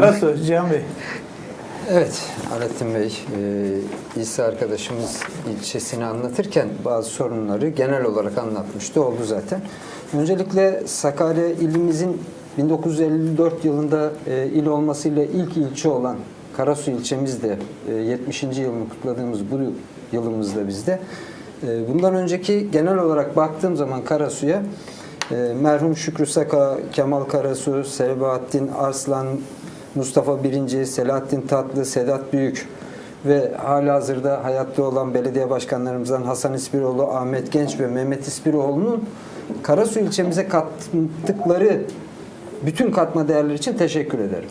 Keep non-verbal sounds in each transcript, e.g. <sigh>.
Karasu, Cihan Bey. Evet, Alettin Bey, e, İsa arkadaşımız ilçesini anlatırken bazı sorunları genel olarak anlatmıştı, oldu zaten. Öncelikle Sakarya ilimizin 1954 yılında e, il olmasıyla ilk ilçe olan Karasu ilçemiz de e, 70. yılını kutladığımız bu yılımızda bizde. E, bundan önceki genel olarak baktığım zaman Karasu'ya e, merhum Şükrü Saka, Kemal Karasu, Sebahattin Arslan, Mustafa Birinci, Selahattin Tatlı, Sedat Büyük ve hala hazırda hayatta olan belediye başkanlarımızdan Hasan İspiroğlu, Ahmet Genç ve Mehmet İspiroğlu'nun Karasu ilçemize kattıkları bütün katma değerler için teşekkür ederim.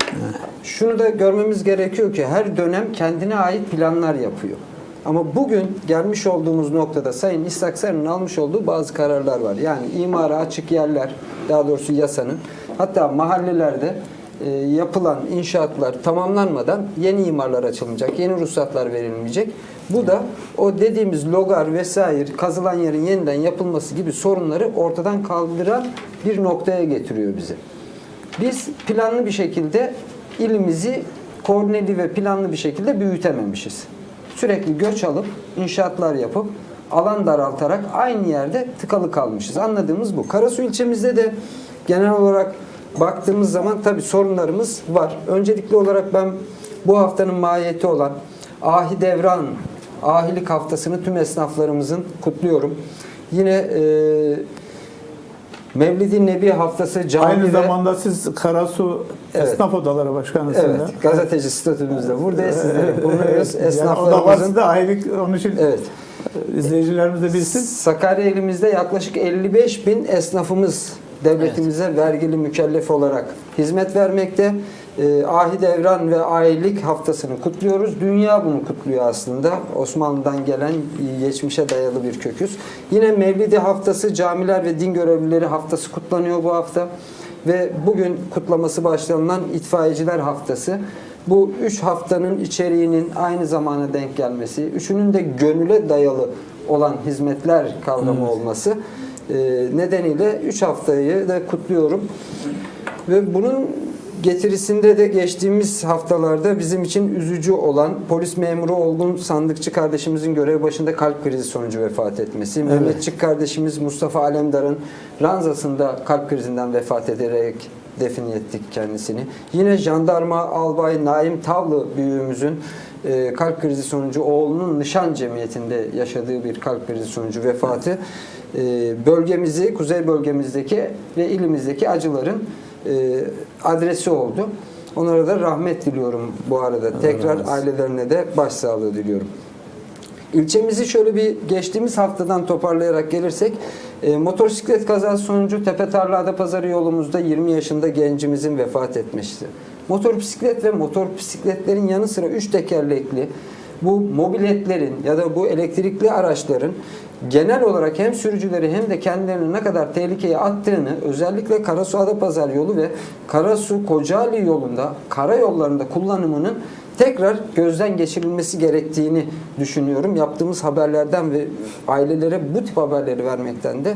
Şunu da görmemiz gerekiyor ki her dönem kendine ait planlar yapıyor. Ama bugün gelmiş olduğumuz noktada Sayın İshak Sarı'nın almış olduğu bazı kararlar var. Yani imara açık yerler, daha doğrusu yasanın, hatta mahallelerde e, yapılan inşaatlar tamamlanmadan yeni imarlar açılmayacak, yeni ruhsatlar verilmeyecek. Bu da o dediğimiz logar vesaire kazılan yerin yeniden yapılması gibi sorunları ortadan kaldıran bir noktaya getiriyor bizi. Biz planlı bir şekilde ilimizi koordineli ve planlı bir şekilde büyütememişiz. Sürekli göç alıp inşaatlar yapıp alan daraltarak aynı yerde tıkalı kalmışız. Anladığımız bu. Karasu ilçemizde de genel olarak baktığımız zaman tabii sorunlarımız var. Öncelikli olarak ben bu haftanın mahiyeti olan Ahi Devran Ahilik haftasını tüm esnaflarımızın kutluyorum. Yine e, Mevlid-i Nebi haftası cami Aynı ve- zamanda siz Karasu Evet. Esnaf Odaları Başkanısınız. Evet, gazeteci statümüzde buradayız. Sizleri <laughs> bulunuyoruz. Yani o da Esnaflarımızın aylık onun için Evet. izleyicilerimiz de bilsin. Sakarya elimizde yaklaşık 55 bin esnafımız devletimize vergili mükellef olarak hizmet vermekte. Ee, Ahi Devran ve Ailelik haftasını kutluyoruz. Dünya bunu kutluyor aslında. Osmanlı'dan gelen geçmişe dayalı bir köküz. Yine Mevlidi haftası, camiler ve din görevlileri haftası kutlanıyor bu hafta. Ve bugün kutlaması başlanılan itfaiyeciler haftası. Bu üç haftanın içeriğinin aynı zamana denk gelmesi, üçünün de gönüle dayalı olan hizmetler kavramı olması e, nedeniyle 3 haftayı da kutluyorum. Ve bunun getirisinde de geçtiğimiz haftalarda bizim için üzücü olan polis memuru Olgun Sandıkçı kardeşimizin görev başında kalp krizi sonucu vefat etmesi. Mehmetçik kardeşimiz Mustafa Alemdar'ın ranzasında kalp krizinden vefat ederek defin ettik kendisini. Yine jandarma albay Naim Tavlı büyüğümüzün e, kalp krizi sonucu oğlunun nişan cemiyetinde yaşadığı bir kalp krizi sonucu vefatı e, bölgemizi, kuzey bölgemizdeki ve ilimizdeki acıların e, adresi oldu. Onlara da rahmet diliyorum bu arada. Tekrar ailelerine de başsağlığı diliyorum. İlçemizi şöyle bir geçtiğimiz haftadan toparlayarak gelirsek e, motosiklet kazası sonucu Tepe Tarla Adapazarı yolumuzda 20 yaşında gencimizin vefat etmişti. Motor bisiklet ve motor bisikletlerin yanı sıra 3 tekerlekli bu mobiletlerin ya da bu elektrikli araçların genel olarak hem sürücüleri hem de kendilerini ne kadar tehlikeye attığını özellikle Karasu Adapazarı yolu ve Karasu Kocaeli yolunda karayollarında kullanımının tekrar gözden geçirilmesi gerektiğini düşünüyorum. Yaptığımız haberlerden ve ailelere bu tip haberleri vermekten de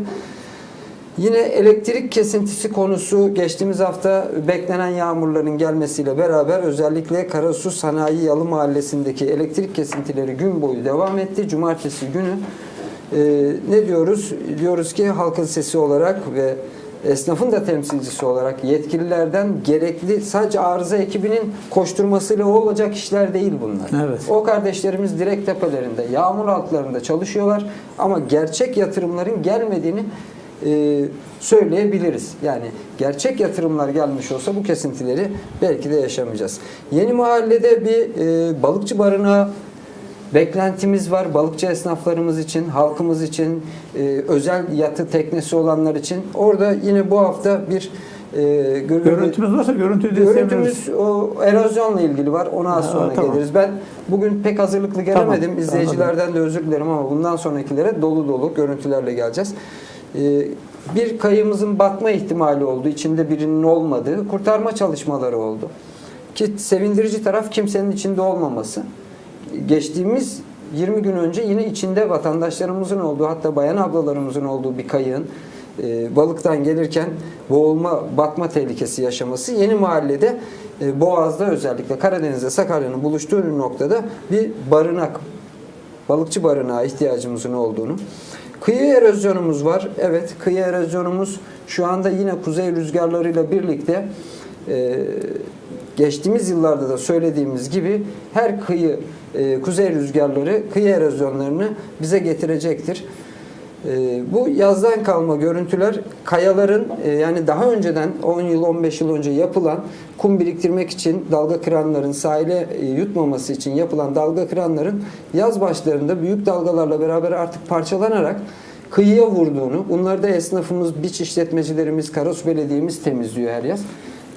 Yine elektrik kesintisi konusu geçtiğimiz hafta beklenen yağmurların gelmesiyle beraber özellikle Karasu Sanayi Yalı Mahallesi'ndeki elektrik kesintileri gün boyu devam etti. Cumartesi günü e, ne diyoruz? Diyoruz ki halkın sesi olarak ve esnafın da temsilcisi olarak yetkililerden gerekli sadece arıza ekibinin koşturmasıyla olacak işler değil bunlar. Evet. O kardeşlerimiz direkt tepelerinde, yağmur altlarında çalışıyorlar ama gerçek yatırımların gelmediğini e, söyleyebiliriz. Yani gerçek yatırımlar gelmiş olsa bu kesintileri belki de yaşamayacağız. Yeni mahallede bir e, balıkçı barınağı beklentimiz var. Balıkçı esnaflarımız için, halkımız için, e, özel yatı teknesi olanlar için. Orada yine bu hafta bir e, görü- Görüntümüz varsa görüntüyü de. Görüntümüz o erozyonla ilgili var. Ona az Ha, sonra tamam. geliriz. Ben bugün pek hazırlıklı gelemedim. Tamam, İzleyicilerden de özür dilerim ama bundan sonrakilere dolu dolu görüntülerle geleceğiz. Ee, bir kayığımızın batma ihtimali oldu. İçinde birinin olmadığı kurtarma çalışmaları oldu. Ki sevindirici taraf kimsenin içinde olmaması. Geçtiğimiz 20 gün önce yine içinde vatandaşlarımızın olduğu hatta bayan ablalarımızın olduğu bir kayığın e, balıktan gelirken boğulma, batma tehlikesi yaşaması. Yeni mahallede e, Boğaz'da özellikle Karadeniz'de Sakarya'nın buluştuğu noktada bir barınak, balıkçı barınağa ihtiyacımızın olduğunu. Kıyı erozyonumuz var. Evet, kıyı erozyonumuz şu anda yine kuzey rüzgarlarıyla birlikte e, geçtiğimiz yıllarda da söylediğimiz gibi her kıyı e, kuzey rüzgarları kıyı erozyonlarını bize getirecektir. E, bu yazdan kalma görüntüler kayaların e, yani daha önceden 10 yıl 15 yıl önce yapılan kum biriktirmek için dalga kıranların sahile e, yutmaması için yapılan dalga kıranların yaz başlarında büyük dalgalarla beraber artık parçalanarak kıyıya vurduğunu, bunları da esnafımız, biç işletmecilerimiz, Karasu Belediye'miz temizliyor her yaz.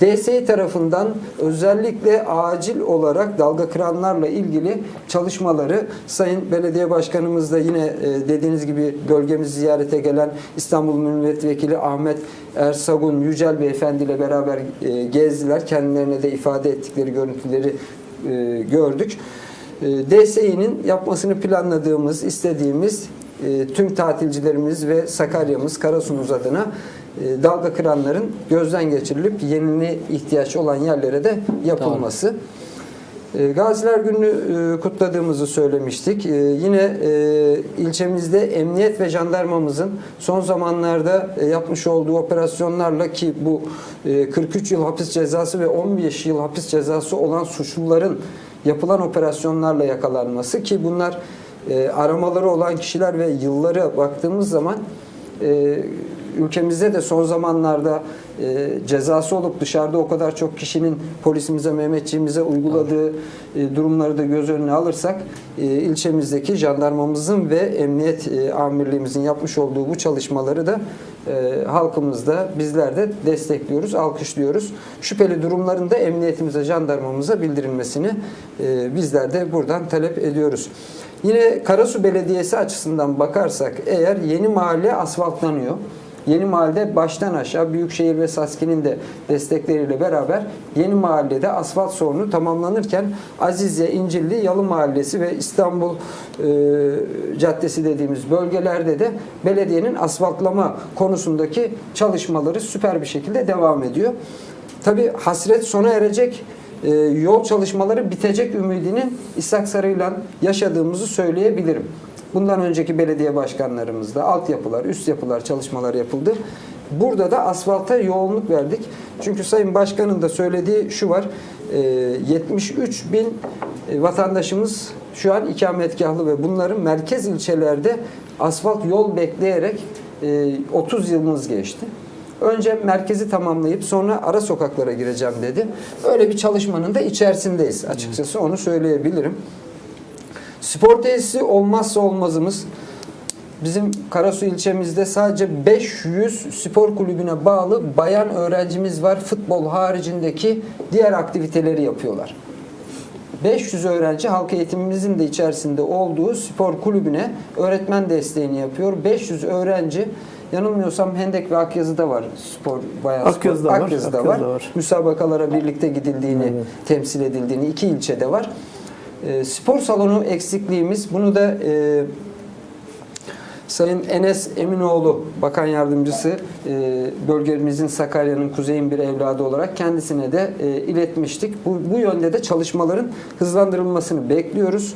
DSİ tarafından özellikle acil olarak dalga kıranlarla ilgili çalışmaları Sayın Belediye Başkanımız da yine e, dediğiniz gibi bölgemizi ziyarete gelen İstanbul Milletvekili Ahmet Ersagun Yücel Beyefendi ile beraber e, gezdiler. Kendilerine de ifade ettikleri görüntüleri e, gördük. DSİ'nin yapmasını planladığımız, istediğimiz tüm tatilcilerimiz ve Sakarya'mız, Karasumuz adına dalga kıranların gözden geçirilip yenine ihtiyaç olan yerlere de yapılması. E, Gaziler Günü'nü e, kutladığımızı söylemiştik. E, Yine e, ilçemizde emniyet ve jandarmamızın son zamanlarda e, yapmış olduğu operasyonlarla ki bu e, 43 yıl hapis cezası ve 15 yıl hapis cezası olan suçluların yapılan operasyonlarla yakalanması ki bunlar e, aramaları olan kişiler ve yıllara baktığımız zaman e, ülkemizde de son zamanlarda e, cezası olup dışarıda o kadar çok kişinin polisimize, Mehmetçiğimize uyguladığı e, durumları da göz önüne alırsak e, ilçemizdeki jandarmamızın ve emniyet e, amirliğimizin yapmış olduğu bu çalışmaları da e, halkımızda bizler de destekliyoruz, alkışlıyoruz. Şüpheli durumların da emniyetimize, jandarmamıza bildirilmesini e, bizler de buradan talep ediyoruz. Yine Karasu Belediyesi açısından bakarsak eğer yeni mahalle asfaltlanıyor. Yeni mahallede baştan aşağı Büyükşehir ve Saski'nin de destekleriyle beraber yeni mahallede asfalt sorunu tamamlanırken Azizye, İncilli, Yalı Mahallesi ve İstanbul e, Caddesi dediğimiz bölgelerde de belediyenin asfaltlama konusundaki çalışmaları süper bir şekilde devam ediyor. Tabi hasret sona erecek e, yol çalışmaları bitecek ümidinin İshak Sarı'yla yaşadığımızı söyleyebilirim. Bundan önceki belediye başkanlarımızda altyapılar, üst yapılar çalışmalar yapıldı. Burada da asfalta yoğunluk verdik. Çünkü Sayın Başkan'ın da söylediği şu var. e, 73 bin e, vatandaşımız şu an ikametgahlı ve bunların merkez ilçelerde asfalt yol bekleyerek e, 30 yılımız geçti. Önce merkezi tamamlayıp sonra ara sokaklara gireceğim dedi. Öyle bir çalışmanın da içerisindeyiz açıkçası onu söyleyebilirim. Spor tesisi olmazsa olmazımız. Bizim Karasu ilçemizde sadece 500 spor kulübüne bağlı bayan öğrencimiz var. Futbol haricindeki diğer aktiviteleri yapıyorlar. 500 öğrenci halk eğitimimizin de içerisinde olduğu spor kulübüne öğretmen desteğini yapıyor. 500 öğrenci yanılmıyorsam Hendek ve Akyazı'da var spor bayan Akyazı'da spor. var, Akyazı'da Akyazı'da var. var. Müsabakalara birlikte gidildiğini, Evet. temsil edildiğini iki ilçede var. E, spor salonu eksikliğimiz bunu da e, Sayın Enes Eminoğlu Bakan Yardımcısı e, bölgemizin Sakarya'nın kuzeyin bir evladı olarak kendisine de e, iletmiştik. Bu, bu yönde de çalışmaların hızlandırılmasını bekliyoruz.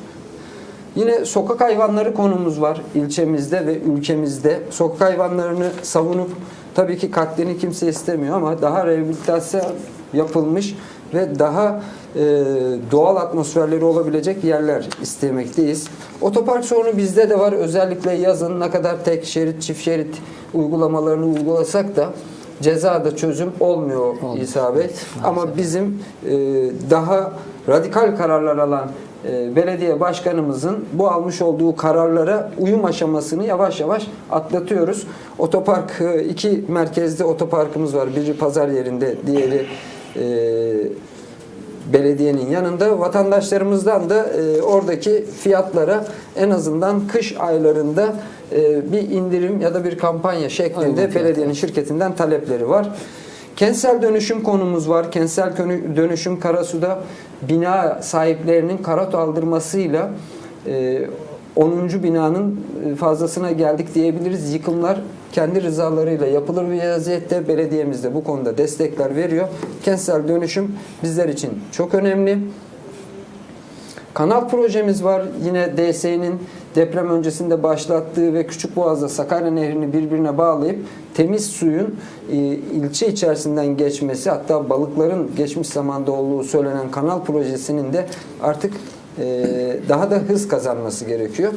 Yine sokak hayvanları konumuz var ilçemizde ve ülkemizde. Sokak hayvanlarını savunup tabii ki katlini kimse istemiyor ama daha rehabilitasyon yapılmış ve daha e, doğal atmosferleri olabilecek yerler istemekteyiz. Otopark sorunu bizde de var. Özellikle yazın ne kadar tek şerit, çift şerit uygulamalarını uygulasak da cezada çözüm olmuyor Olmuyor. İsa Bey. Evet, Ama bizim e, daha radikal kararlar alan e, belediye başkanımızın bu almış olduğu kararlara uyum aşamasını yavaş yavaş atlatıyoruz. Otopark e, iki merkezde otoparkımız var. Biri pazar yerinde, diğeri e, belediyenin yanında vatandaşlarımızdan da e, oradaki fiyatlara en azından kış aylarında e, bir indirim ya da bir kampanya şeklinde fiyatlar. belediyenin şirketinden talepleri var. Kentsel dönüşüm konumuz var. Kentsel dönüşüm Karasu'da bina sahiplerinin karat aldırmasıyla e, 10. binanın e, fazlasına geldik diyebiliriz. Yıkımlar kendi rızalarıyla yapılır bir vaziyette. Belediyemiz de bu konuda destekler veriyor. Kentsel dönüşüm bizler için çok önemli. Kanal projemiz var. Yine DSE'nin deprem öncesinde başlattığı ve Küçükboğaz'da Sakarya Nehri'ni birbirine bağlayıp temiz suyun e, ilçe içerisinden geçmesi hatta balıkların geçmiş zamanda olduğu söylenen kanal projesinin de artık e, daha da hız kazanması gerekiyor.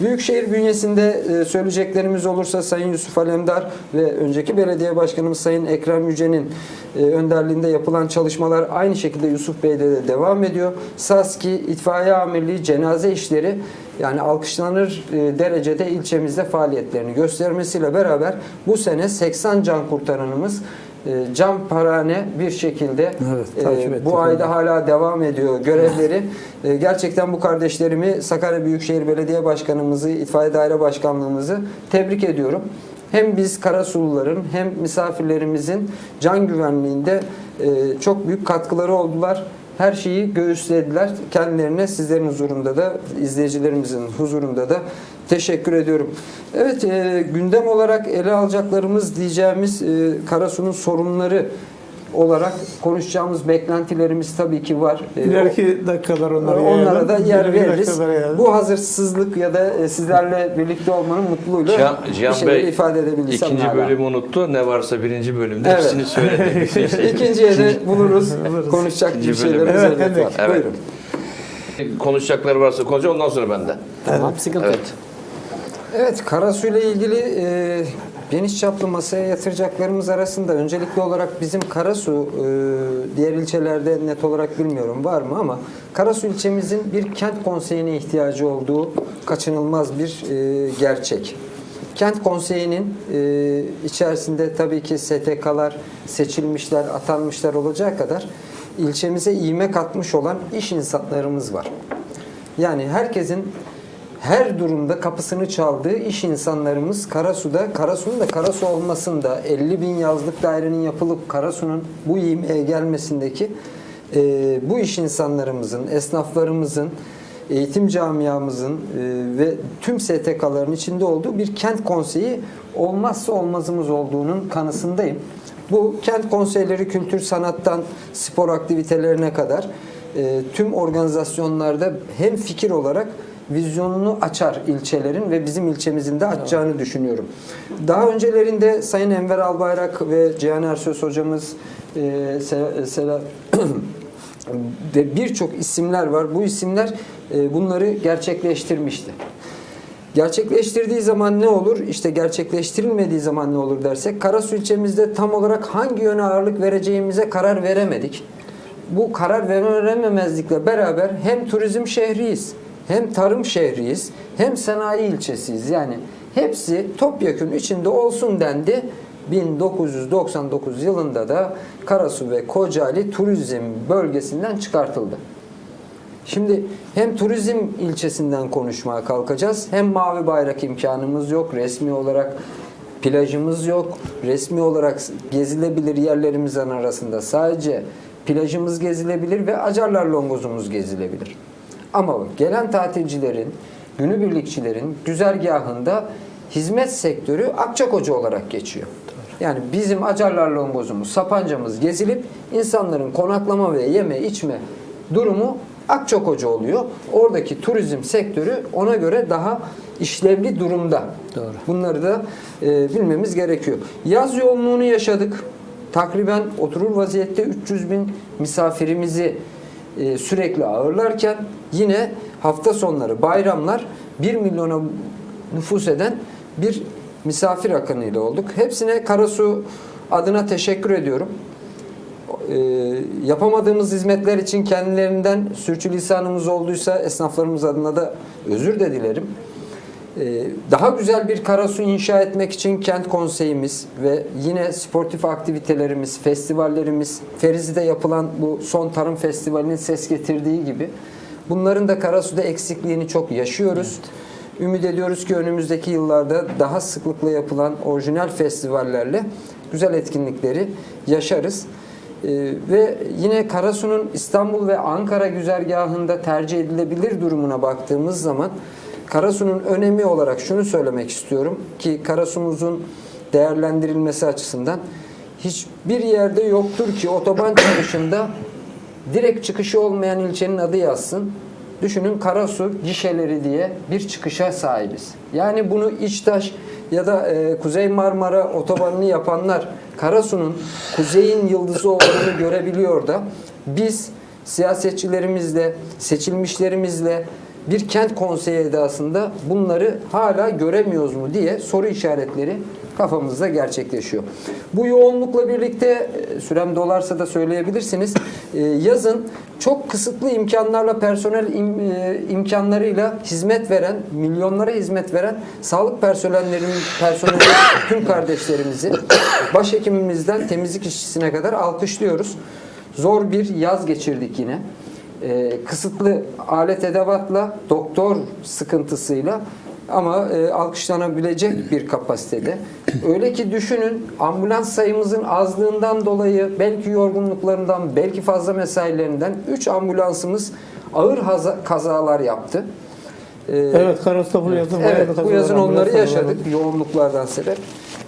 Büyükşehir bünyesinde e, söyleyeceklerimiz olursa Sayın Yusuf Alemdar ve önceki belediye başkanımız Sayın Ekrem Yüce'nin e, önderliğinde yapılan çalışmalar aynı şekilde Yusuf Bey'de de devam ediyor. SASKİ, itfaiye amirliği, cenaze işleri yani alkışlanır e, derecede ilçemizde faaliyetlerini göstermesiyle beraber bu sene 80 can kurtaranımız e, can parane bir şekilde Evet, e, bu ayda hala devam ediyor görevleri. E, Gerçekten bu kardeşlerimi Sakarya Büyükşehir Belediye Başkanımızı, İtfaiye Daire Başkanlığımızı tebrik ediyorum. Hem biz Karasuluların hem misafirlerimizin can güvenliğinde e, çok büyük katkıları oldular. Her şeyi göğüslediler. Kendilerine sizlerin huzurunda da, izleyicilerimizin huzurunda da teşekkür ediyorum. Evet, e, gündem olarak ele alacaklarımız diyeceğimiz e, Karasu'nun sorunları olarak konuşacağımız beklentilerimiz tabii ki var. E, İleriki dakikalar onlara Onlara da yer veririz. Bu hazırsızlık ya da e, sizlerle birlikte olmanın mutluluğuyla Cihan, bir Cihan şeyleri Bey ifade edebilirsem ikinci hala. bölümü unuttu. Ne varsa birinci bölümde Evet. hepsini söyledi. <laughs> İkinciye de <laughs> buluruz. Konuşacak bir şeylerimiz. Evet, elbet Hendek. var. Evet. Buyurun. Konuşacakları varsa konuşacağım ondan sonra bende. Tamam, sıkıntı yok. Evet. Evet, Karasu ile ilgili e, geniş çaplı masaya yatıracaklarımız arasında öncelikli olarak bizim Karasu, e, diğer ilçelerde net olarak bilmiyorum var mı ama Karasu ilçemizin bir kent konseyine ihtiyacı olduğu kaçınılmaz bir e, gerçek. Kent konseyinin e, içerisinde tabii ki STK'lar seçilmişler, atanmışlar olacağı kadar ilçemize iğme katmış olan iş insanlarımız var. Yani herkesin her durumda kapısını çaldığı iş insanlarımız Karasu'da, Karasu'nun da Karasu olmasında 50 bin yazlık dairenin yapılıp Karasu'nun bu iğmeye gelmesindeki e, bu iş insanlarımızın, esnaflarımızın, eğitim camiamızın e, ve tüm STK'ların içinde olduğu bir kent konseyi olmazsa olmazımız olduğunun kanısındayım. Bu kent konseyleri kültür sanattan spor aktivitelerine kadar e, tüm organizasyonlarda hem fikir olarak vizyonunu açar ilçelerin ve bizim ilçemizin de açacağını düşünüyorum. Daha öncelerinde Sayın Enver Albayrak ve Cihan Ersöz hocamız e, Se- Sela <clears throat> ve birçok isimler var. Bu isimler e, bunları gerçekleştirmişti. Gerçekleştirdiği zaman ne olur? İşte gerçekleştirilmediği zaman ne olur dersek Karasu ilçemizde tam olarak hangi yöne ağırlık vereceğimize karar veremedik. Bu karar verememezlikle beraber hem turizm şehriyiz, hem tarım şehriyiz, hem sanayi ilçesiyiz. Yani hepsi topyekun içinde olsun dendi. 1999 yılında da Karasu ve Kocaeli turizm bölgesinden çıkartıldı. Şimdi hem turizm ilçesinden konuşmaya kalkacağız hem mavi bayrak imkanımız yok. Resmi olarak plajımız yok. Resmi olarak gezilebilir yerlerimizin arasında sadece plajımız gezilebilir ve Acarlar Longozumuz gezilebilir. Ama gelen tatilcilerin, günübirlikçilerin güzergahında hizmet sektörü Akçakoca olarak geçiyor. Yani bizim Acarlar Longozumuz, Sapancamız gezilip insanların konaklama ve yeme içme durumu Akçakoca oluyor. Oradaki turizm sektörü ona göre daha işlevli durumda. Doğru. Bunları da e, bilmemiz gerekiyor. Yaz yoğunluğunu yaşadık. Takriben oturur vaziyette 300 bin misafirimizi e, sürekli ağırlarken yine hafta sonları, bayramlar 1 milyona nüfus eden bir misafir akınıyla olduk. Hepsine Karasu adına teşekkür ediyorum. E, yapamadığımız hizmetler için kendilerinden sürçülisanımız olduysa esnaflarımız adına da özür de dilerim. Ee, Daha güzel bir Karasu inşa etmek için kent konseyimiz ve yine sportif aktivitelerimiz, festivallerimiz, Ferizi'de yapılan bu son tarım festivalinin ses getirdiği gibi bunların da Karasu'da eksikliğini çok yaşıyoruz. Ümit ediyoruz ki önümüzdeki yıllarda daha sıklıkla yapılan orijinal festivallerle güzel etkinlikleri yaşarız. Ee, ve yine Karasu'nun İstanbul ve Ankara güzergahında tercih edilebilir durumuna baktığımız zaman Karasu'nun önemi olarak şunu söylemek istiyorum ki Karasu'muzun değerlendirilmesi açısından hiçbir yerde yoktur ki otoban <coughs> çıkışında direkt çıkışı olmayan ilçenin adı yazsın. Düşünün Karasu gişeleri diye bir çıkışa sahibiz. Yani bunu İçtaş ya da e, Kuzey Marmara otobanını yapanlar Karasu'nun kuzeyin yıldızı olduğunu görebiliyor da biz siyasetçilerimizle, seçilmişlerimizle bir kent konseyi edasında bunları hala göremiyoruz mu diye soru işaretleri kafamızda gerçekleşiyor. Bu yoğunlukla birlikte e, sürem dolarsa da söyleyebilirsiniz. e, Yazın çok kısıtlı imkanlarla personel im- e, imkanlarıyla hizmet veren, milyonlara hizmet veren sağlık personellerinin personeli <coughs> tüm kardeşlerimizi başhekimimizden temizlik işçisine kadar alkışlıyoruz. Zor bir yaz geçirdik yine. Ee, kısıtlı alet edevatla, doktor sıkıntısıyla ama e, alkışlanabilecek bir kapasitede. Öyle ki düşünün ambulans sayımızın azlığından dolayı belki yorgunluklarından, belki fazla mesailerinden 3 ambulansımız ağır kazalar yaptı. Ee, Evet Karasu'da bu yazın Evet, bu yazın onları yaşadık yoğunluklardan sebep.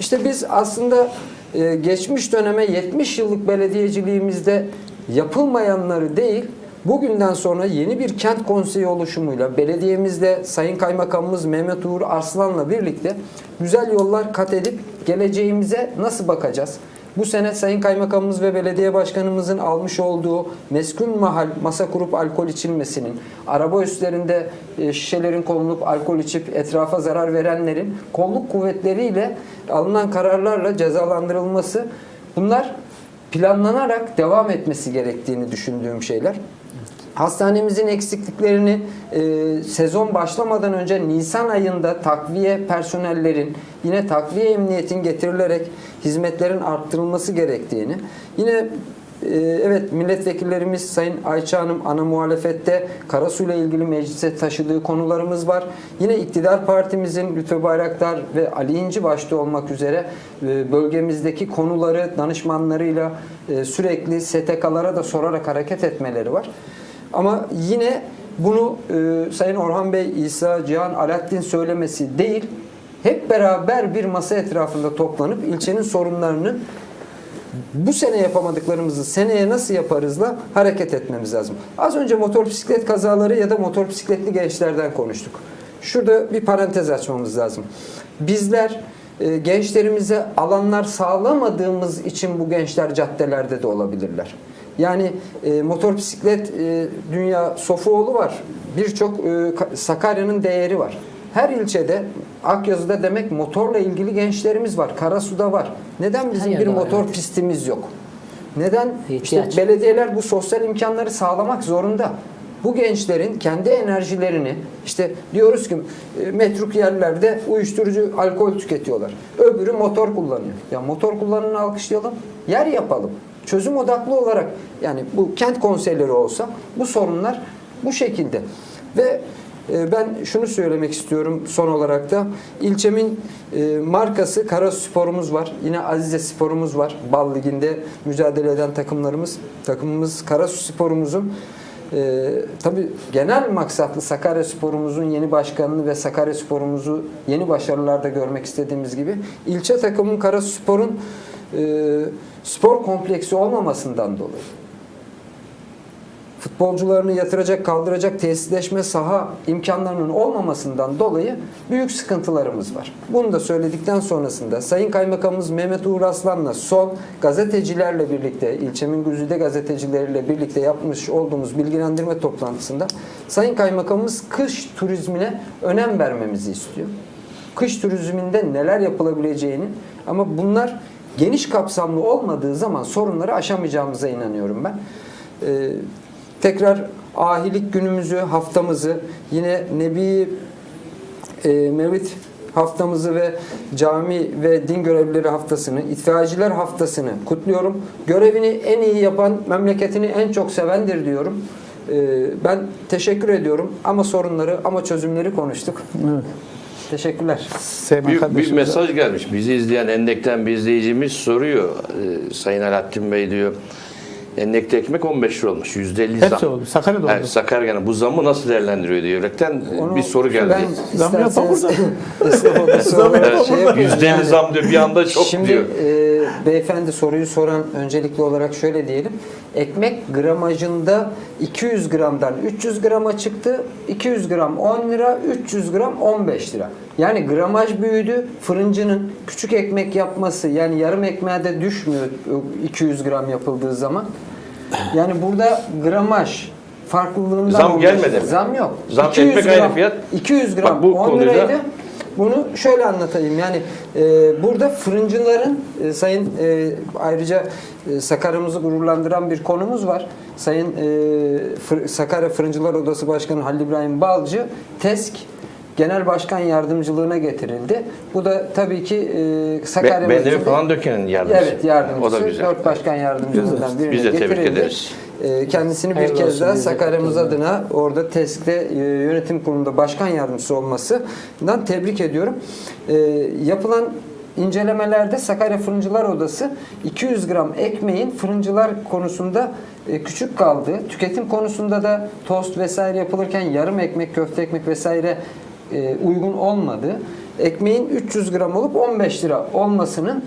İşte biz aslında e, geçmiş döneme 70 yıllık belediyeciliğimizde yapılmayanları değil, bugünden sonra yeni bir kent konseyi oluşumuyla belediyemizde Sayın Kaymakamımız Mehmet Uğur Arslan'la birlikte güzel yollar kat edip geleceğimize nasıl bakacağız? Bu sene Sayın Kaymakamımız ve Belediye Başkanımızın almış olduğu meskun mahal masa kurup alkol içilmesinin, araba üstlerinde e, şişelerin konulup alkol içip etrafa zarar verenlerin kolluk kuvvetleriyle alınan kararlarla cezalandırılması bunlar planlanarak devam etmesi gerektiğini düşündüğüm şeyler. Hastanemizin eksikliklerini e, sezon başlamadan önce Nisan ayında takviye personellerin yine takviye emniyetin getirilerek hizmetlerin arttırılması gerektiğini yine evet milletvekillerimiz Sayın Ayça Hanım ana muhalefette Karasu ile ilgili meclise taşıdığı konularımız var. Yine iktidar partimizin Lütfü Bayraktar ve Ali İnci başta olmak üzere e, bölgemizdeki konuları danışmanlarıyla e, sürekli STK'lara da sorarak hareket etmeleri var. Ama yine bunu e, Sayın Orhan Bey, İsa, Cihan, Alaaddin söylemesi değil, hep beraber bir masa etrafında toplanıp ilçenin sorunlarını bu sene yapamadıklarımızı seneye nasıl yaparızla hareket etmemiz lazım. Az önce motor bisiklet kazaları ya da motor bisikletli gençlerden konuştuk. Şurada bir parantez açmamız lazım. Bizler e, gençlerimize alanlar sağlamadığımız için bu gençler caddelerde de olabilirler. Yani e, motor bisiklet e, dünya Sofuoğlu var. Birçok e, Ka- Sakarya'nın değeri var. Her ilçede Akyazı'da demek motorla ilgili gençlerimiz var. Karasu'da var. Neden bizim yerde bir var, motor evet. pistimiz yok? Neden? İhtiyaç. İşte belediyeler bu sosyal imkanları sağlamak zorunda. Bu gençlerin kendi enerjilerini işte diyoruz ki e, metruk yerlerde uyuşturucu alkol tüketiyorlar. Öbürü motor kullanıyor. Ya motor kullanını alkışlayalım. Yer yapalım. Çözüm odaklı olarak yani bu kent konseyleri olsa bu sorunlar bu şekilde. Ve ben şunu söylemek istiyorum son olarak da ilçemin e, markası Karasu Sporumuz var. Yine Azize Sporumuz var. Bal Ligi'nde mücadele eden takımlarımız. Takımımız Karasu Sporumuzun e, tabi genel maksatlı Sakarya Sporumuzun yeni başkanını ve Sakarya Sporumuzu yeni başarılarda görmek istediğimiz gibi ilçe takımın Karasu Spor'un e, spor kompleksi olmamasından dolayı futbolcularını yatıracak, kaldıracak tesisleşme saha imkanlarının olmamasından dolayı büyük sıkıntılarımız var. Bunu da söyledikten sonrasında Sayın Kaymakamımız Mehmet Uğur Aslan'la son gazetecilerle birlikte, ilçemin güzide gazetecileriyle birlikte yapmış olduğumuz bilgilendirme toplantısında Sayın Kaymakamımız kış turizmine önem vermemizi istiyor. Kış turizminde neler yapılabileceğini ama bunlar geniş kapsamlı olmadığı zaman sorunları aşamayacağımıza inanıyorum ben. Ee, tekrar ahilik günümüzü, haftamızı, yine Nebi e, Mevlid haftamızı ve cami ve din görevlileri haftasını, itfaiyeciler haftasını kutluyorum. Görevini en iyi yapan, memleketini en çok sevendir diyorum. Ee, ben teşekkür ediyorum ama sorunları ama çözümleri konuştuk. Evet. Teşekkürler. Büyük bir kardeşimize- mesaj gelmiş. Bizi izleyen Endek'ten bir izleyicimiz soruyor. Ee, Sayın Alaaddin Bey diyor. Endekli ekmek 15 lira olmuş. %50 Hepsi zam. oldu. Sakarya'da oldu. Evet, Sakarya'nın bu zammı nasıl değerlendiriyor diye yürekten Onu bir soru geldi. Ben Zam isterseniz burada. <laughs> Zam olarak yapan şey burada. yapayım. %50 Yani- zam diyor bir anda çok Şimdi diyor. e, beyefendi soruyu soran öncelikli olarak şöyle diyelim. Ekmek gramajında 200 gramdan 300 grama çıktı. 200 gram 10 lira, 300 gram 15 lira. Yani gramaj büyüdü. Fırıncının küçük ekmek yapması yani yarım ekmeğe de düşmüyor e, 200 gram yapıldığı zaman. Yani burada gramaj farklılığından Zam gelmedi mi? Zam yok. Zam, 200 ekmek gram, aynı fiyat. 200 gram Bak bu 10 konuyu da- liraydı. Bunu şöyle anlatayım yani e, burada fırıncıların e, sayın e, ayrıca e, Sakarya'mızı gururlandıran bir konumuz var. Sayın e, Fır- Sakarya Fırıncılar Odası Başkanı Halil İbrahim Balcı TESK Genel Başkan Yardımcılığına getirildi. Bu da tabii ki e, Sakarya Be- içinde- falan dökenin yardımcısı. Evet yardımcısı. O da güzel. Dört başkan yardımcılarından birine Biz de tebrik getirildi. ederiz. Ee, Kendisini bir Hayırlı kez olsun, daha Sakarya'mız adına orada TESK'te e, yönetim kurulunda başkan yardımcısı olmasından tebrik ediyorum. Ee, Yapılan incelemelerde Sakarya Fırıncılar Odası 200 gram ekmeğin fırıncılar konusunda e, küçük kaldığı, tüketim konusunda da tost vesaire yapılırken yarım ekmek, köfte ekmek vesaire e, uygun olmadığı, ekmeğin 300 gram olup 15 lira olmasının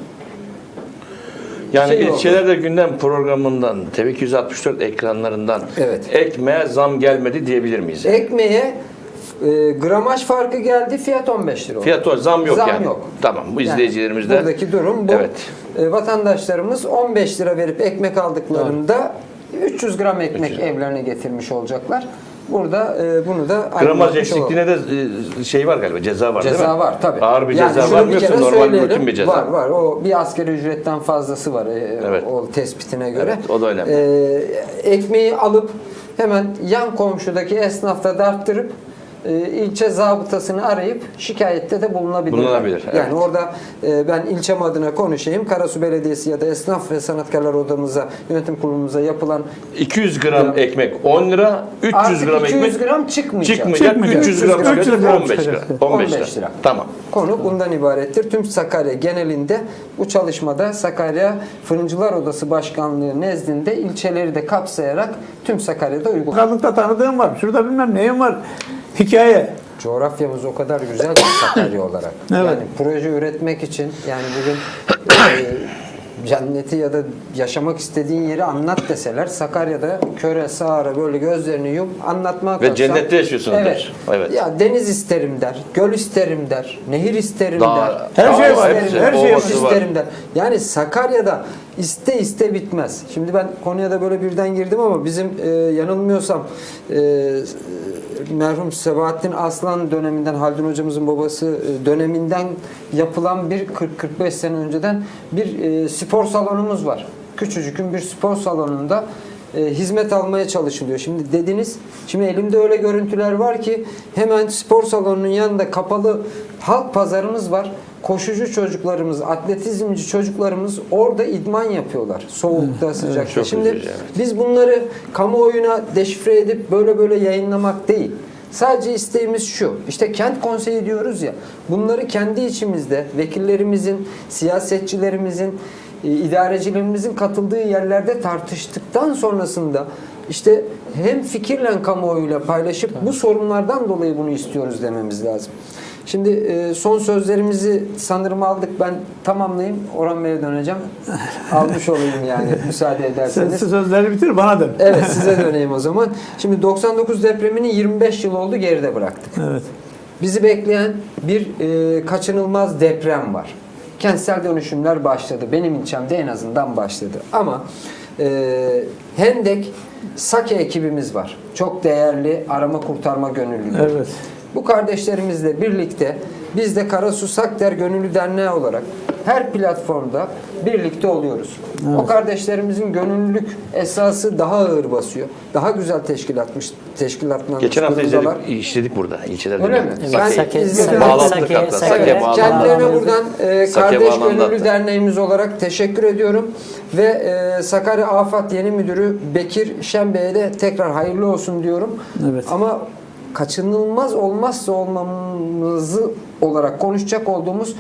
Yani şey ilçelerde gündem programından, TV 264 ekranlarından Evet. ekmeğe zam gelmedi diyebilir miyiz? ekmeğe e, gramaj farkı geldi, fiyat 15 lira oldu. Fiyat o zam yok Zam yani. yok. Tamam bu Yani izleyicilerimiz de. Buradaki durum bu. Evet. E, vatandaşlarımız 15 lira verip ekmek aldıklarında 300 gram ekmek 300. evlerine getirmiş olacaklar. Burada e, bunu da Gramaj eksikliğine de e, şey var galiba ceza var değil mi? Ceza var tabii. Ağır bir Yani ceza var mı bir yoksa kere normal rutin bir ceza? Var var. O bir asgari ücretten fazlası var e, Evet. o tespitine göre. Evet, o da önemli. E, ekmeği alıp hemen yan komşudaki esnafta darttırıp e, ilçe zabıtasını arayıp şikayette de bulunabilir. Bulunabilir, Yani evet. orada e, ben ilçem adına konuşayım. Karasu Belediyesi ya da Esnaf ve Sanatkarlar Odamıza, yönetim kurulumuza yapılan 200 gram Gram. ekmek 10 lira, 300 artık gram 200 ekmek gram çıkmayacak. çıkmayacak. Çıkmayacak. 300 gram 300 çıkacak. gram 15 lira. çıkacak. 15 lira. 15 lira. Tamam. Konu bundan ibarettir. Tüm Sakarya genelinde bu çalışmada Sakarya Fırıncılar Odası Başkanlığı nezdinde ilçeleri de kapsayarak tüm Sakarya'da uygun. Bakanlıkta tanıdığım var. Şurada bilmem neyim var. Hikaye. Coğrafyamız o kadar güzel ki Sakarya olarak. <clears throat> Evet. Yani proje üretmek için yani bugün e, cenneti ya da yaşamak istediğin yeri anlat deseler Sakarya'da köre sağara böyle gözlerini yum anlatmaya Ve kalksan- cennette yaşıyorsunuz evet. der. Evet. Ya deniz isterim der, göl isterim der, nehir isterim Dağ- der. Her şey var, isterim her şey ovası var. isterim der. Yani Sakarya'da iste iste bitmez. Şimdi ben konuya da böyle birden girdim ama bizim e, yanılmıyorsam e, merhum Sebahattin Aslan döneminden Haldun hocamızın babası e, döneminden yapılan bir 40-45 sene önceden bir e, spor salonumuz var. Küçücükün bir spor salonunda e, hizmet almaya çalışılıyor. Şimdi dediniz, şimdi elimde öyle görüntüler var ki hemen spor salonunun yanında kapalı halk pazarımız var. Koşucu çocuklarımız, atletizmci çocuklarımız orada idman yapıyorlar. Soğukta, sıcakta. Şimdi üzücü, evet. biz bunları kamuoyuna deşifre edip böyle böyle yayınlamak değil. Sadece isteğimiz şu. İşte kent konseyi diyoruz ya. Bunları kendi içimizde vekillerimizin, siyasetçilerimizin, e, idarecilerimizin katıldığı yerlerde tartıştıktan sonrasında işte hem fikirle kamuoyuyla paylaşıp bu sorunlardan dolayı bunu istiyoruz dememiz lazım. Şimdi e, son sözlerimizi sanırım aldık. Ben tamamlayayım. Orhan Bey'e döneceğim. <laughs> Almış olayım yani müsaade Sen ederseniz. sözleri bitir bana dön. Evet size döneyim o zaman. Şimdi 99 depremini 25 yıl oldu geride bıraktık. Evet. Bizi bekleyen bir e, kaçınılmaz deprem var. Kentsel dönüşümler başladı. Benim ilçemde en azından başladı. Ama e, Hendek Sake ekibimiz var. Çok değerli arama kurtarma gönüllüleri. Evet. Bu kardeşlerimizle birlikte biz de Karasu Sakder Gönüllü Derneği olarak her platformda birlikte oluyoruz. O kardeşlerimizin gönüllülük esası daha ağır basıyor. Daha güzel teşkilatmış, teşkilatlanmış Geçen hafta durumdalar. izledik, işledik burada ilçelerde. Öyle mi? Sake- Ben Sake- izledim. Bağlantık Sake- hatta. Sake- Sake Evet, kendilerine buradan e, Sake Kardeş bağlandı Gönüllü hatta. Derneğimiz olarak teşekkür ediyorum. Ve e, Sakarya Afat Yeni Müdürü Bekir Şenbey'e de tekrar hayırlı olsun diyorum. Evet. Ama kaçınılmaz olmazsa olmamızı olarak konuşacak olduğumuz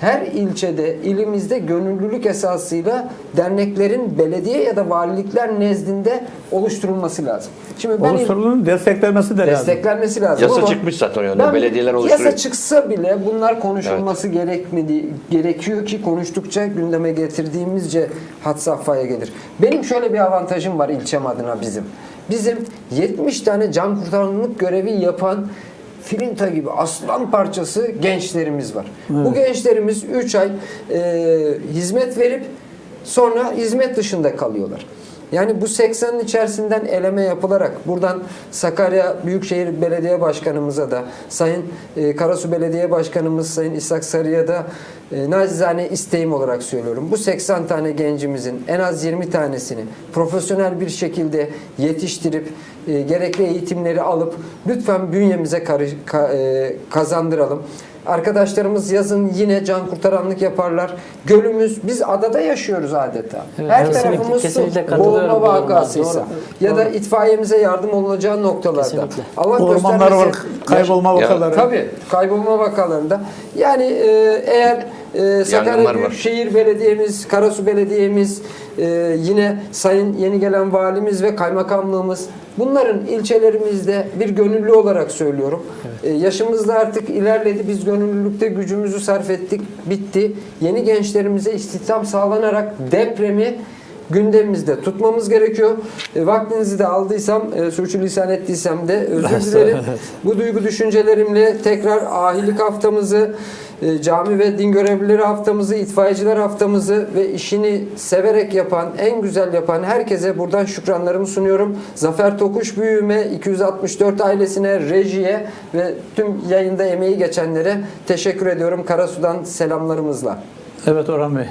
her ilçede, ilimizde gönüllülük esasıyla derneklerin belediye ya da valilikler nezdinde oluşturulması lazım. Şimdi ben Oluşturulun desteklenmesi de lazım. desteklenmesi lazım. Yasa ama çıkmış zaten o yönde. ben- Belediyeler oluşturuyor. Yasa çıksa bile bunlar konuşulması gerekmedi, gerekiyor ki konuştukça gündeme getirdiğimizce had safhaya gelir. Benim şöyle bir avantajım var ilçem adına bizim. Bizim 70 tane can kurtaranlık görevi yapan filinta gibi aslan parçası gençlerimiz var. Bu gençlerimiz 3 ay e, hizmet verip sonra hizmet dışında kalıyorlar. Yani bu 80'in içerisinden eleme yapılarak buradan Sakarya Büyükşehir Belediye Başkanımıza da Sayın e, Karasu Belediye Başkanımız Sayın İshak Sarı'ya da e, nacizane isteğim olarak söylüyorum. Bu 80 tane gencimizin en az 20 tanesini profesyonel bir şekilde yetiştirip e, gerekli eğitimleri alıp lütfen bünyemize karı- ka- e, kazandıralım. Arkadaşlarımız yazın yine can kurtaranlık yaparlar. Gölümüz, biz adada yaşıyoruz adeta. Evet, Her kesinlikle, tarafımız kesinlikle su, boğulma vakasıysa Doğru, ya da itfaiyemize yardım olunacağı noktalarda. Kesinlikle. Allah Ormanlar var, kaybolma vakaları. Tabii kaybolma vakalarında. Yani e, eğer e, Sakarya. Büyükşehir Belediyemiz, Karasu Belediye'miz, e, yine Sayın yeni gelen valimiz ve kaymakamlığımız bunların ilçelerimizde bir gönüllü olarak söylüyorum. E, yaşımız da artık ilerledi. Biz gönüllülükte gücümüzü sarf ettik. Bitti. Yeni gençlerimize istihdam sağlanarak depremi gündemimizde tutmamız gerekiyor. E, vaktinizi de aldıysam, e, sürçülisan ettiysem de özür <laughs> dilerim. Bu duygu düşüncelerimle tekrar ahilik haftamızı, cami ve din görevlileri haftamızı, itfaiyeciler haftamızı ve işini severek yapan, en güzel yapan herkese buradan şükranlarımı sunuyorum. Zafer Tokuş Büyüme, 264 ailesine, rejiye ve tüm yayında emeği geçenlere teşekkür ediyorum. Karasu'dan selamlarımızla. Evet Orhan Bey.